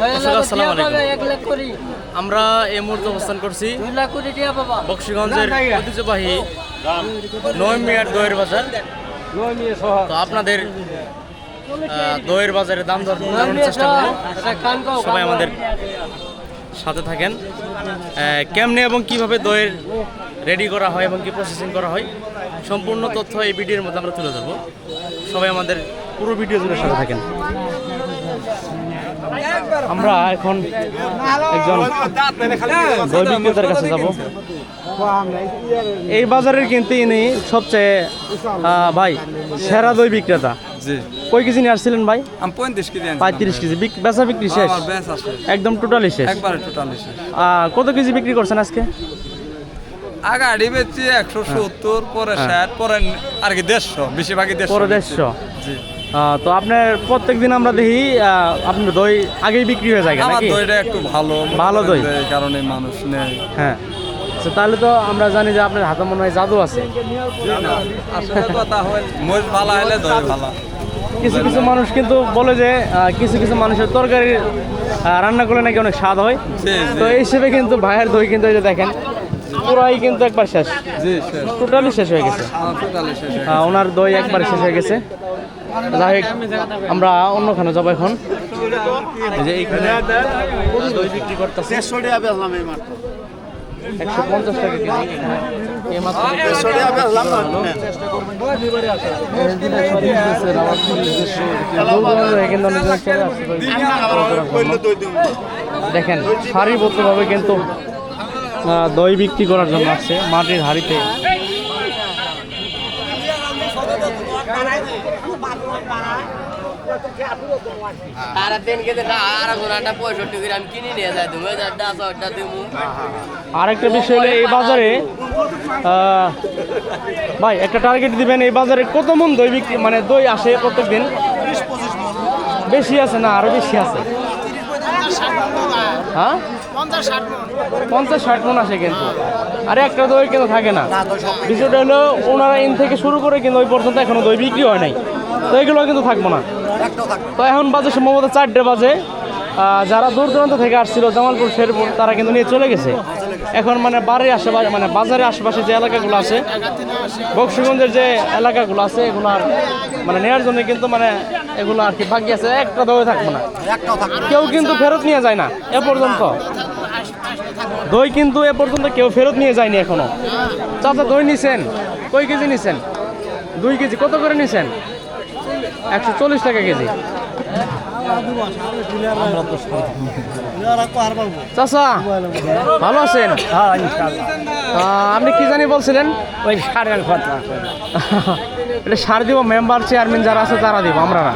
দর্শক, আসসালামু আলাইকুম। আমরা এই মুহূর্তে অবস্থান করছি বক্সিগঞ্জের ঐতিহ্যবাহী নয় মিয়ার দইয়ের বাজার। তো আপনাদের দইয়ের বাজারে দাম দর চেষ্টা করব। সবাই আমাদের সাথে থাকেন। কেমনে এবং কীভাবে দইয়ের রেডি করা হয় এবং কি প্রসেসিং করা হয় সম্পূর্ণ তথ্য এই ভিডিওর মধ্যে আমরা তুলে ধরবো। সবাই আমাদের পুরো ভিডিও জুড়ে সাথে থাকেন। আমরা এখন একজন দই বিক্রেতার কাছে যাব। এই বাজারের কিন্তু ইনি সবচেয়ে ভাই সেরা দই বিক্রেতা। কই কেজি নিয়ে আসছিলেন ভাই? পঁয়ত্রিশ কেজি পঁয়ত্রিশ কেজি। বেচা বিক্রি শেষ? একদম টোটালি শেষ? কত কেজি বিক্রি করছেন আজকে? আগে আড়ি একশো সত্তর পরে ষাট পরে আর কি দেড়শো বেশিরভাগই দেড়শো। পরে দেড়শো। জি। তো আপনার প্রত্যেক দিন আমরা দেখি আপনার দই আগেই বিক্রি হয়ে যায় নাকি? দইটা একটু ভালো ভালো দই। কারণে মানুষ নেয়। হ্যাঁ। তো তাহলে তো আমরা জানি যে আপনার হাতে মনে হয় জাদু আছে। কিছু কিছু মানুষ কিন্তু বলে যে কিছু কিছু মানুষের তরকারি রান্না করলে নাকি অনেক স্বাদ হয়। তো এই হিসেবে কিন্তু ভাইয়ের দই কিন্তু এই যে দেখেন পুরাই কিন্তু একবার শেষ। টোটালি শেষ। হয়ে গেছে। হয়ে আহ, ওনার দই একবার শেষ হয়ে গেছে। যাই আমরা অন্যখানে যাব এখন। একশো পঞ্চাশ টাকা। দেখেন, সারিবদ্ধভাবে কিন্তু দই বিক্রি করার জন্য আসছে মাটির হাড়িতে আর দিন কেটে না আর ঘোড়াটা পঁয়ষট্টি গ্রাম কিনে নিয়ে যায় তুমি চারটা ছয়টা দিমু আরেকটা বিষয় হলো, এই বাজারে ভাই, একটা টার্গেট দিবেন, এই বাজারে কত মন দই বিক্রি মানে দই আসে প্রত্যেক দিন বেশি আছে না, আরও বেশি আছে? হ্যাঁ? পঞ্চাশ ষাট মন আসে কিন্তু। আরে একটা দই কিন্তু থাকে না। বিষয়টা হলো, ওনারা ইন থেকে শুরু করে কিন্তু ওই পর্যন্ত এখনও দই বিক্রি হয় নাই। তো এগুলো কিন্তু থাকব না। তো এখন বাজে সম্ভবত চারটে বাজে। যারা দূর দূরান্ত থেকে আসছিল জামালপুর শেরপুর তারা কিন্তু নিয়ে চলে গেছে। এখন মানে বাড়ির আশেপাশে মানে বাজারের আশেপাশে যে এলাকাগুলো আছে বক্সিগঞ্জের যে এলাকাগুলো আছে এগুলো আর মানে নেওয়ার জন্য কিন্তু মানে এগুলো আর কি বাকি আছে। একটা দই থাকব না। কেউ কিন্তু ফেরত নিয়ে যায় না এ পর্যন্ত। দই কিন্তু এ পর্যন্ত কেউ ফেরত নিয়ে যায়নি এখনও। চাচা দই নিছেন? কই কেজি নিছেন? দুই কেজি। কত করে নিছেন? চল্লিশ টাকা কেজি। ভালো আছেন? আপনি কি জানি বলছিলেন? ওই সারের এটা সার দিব, মেম্বার চেয়ারম্যান যারা আছে তারা দিব আমরা না